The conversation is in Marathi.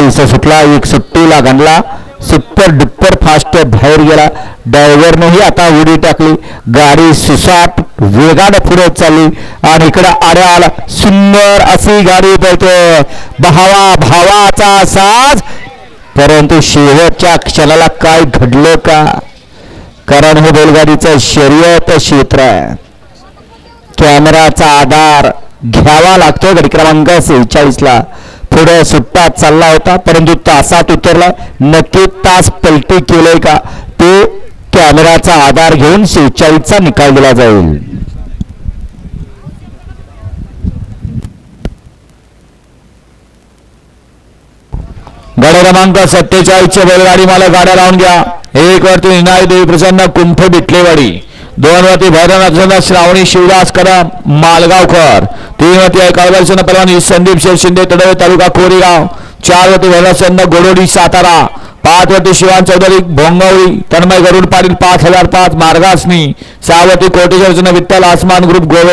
बेचाळीस सुटला एक सुट्टीला गणला सुपर डुप्पर फास्ट बाहेर गेला. ड्रायव्हरनेही आता उडी टाकली. गाडी सुसाट वेगानं पुढे चालली. आणि इकडं आड्या सुंदर अशी गाडी पळतो. भावा भावाचा साज. परंतु शेवटच्या क्षणाला काय घडलं का? कारण हे बैलगाडीचं शर्यत क्षेत्र आहे. कॅमेराचा आधार घ्यावा लागतो गडी क्रमांक सेहेचाळीसला. ला सुट्टा चालला होता परंतु तासात उतरला. नक्की तास पलटी केलंय का? तो कॅमेराचा आधार घेऊन शेहेचाळीसचा निकाल दिला जाईल. गाड्या क्रमांक सत्तेचाळीसच्या बैलगाडी मला गाड्या लावून घ्या. एक वरती निनाय देवी प्रसन्न कुंठ बिटलेवाडी. दोन वरती भैरवनाथ श्रावणी शिवदास कदम मालगावकर तीन वरती परवानी संदीप शेर शिंदे तडवे तालुका कोरेगाव. चार वरती भैरवसन्न गोडोडी सातारा. पाच वरती शिवान चौधरी भोंगवळी तन्मय गरुड पाटील पाच हजार पाच मार्गासनी. सहावती कोटेश्वर विठ्ठल आसमान ग्रुप गोवे.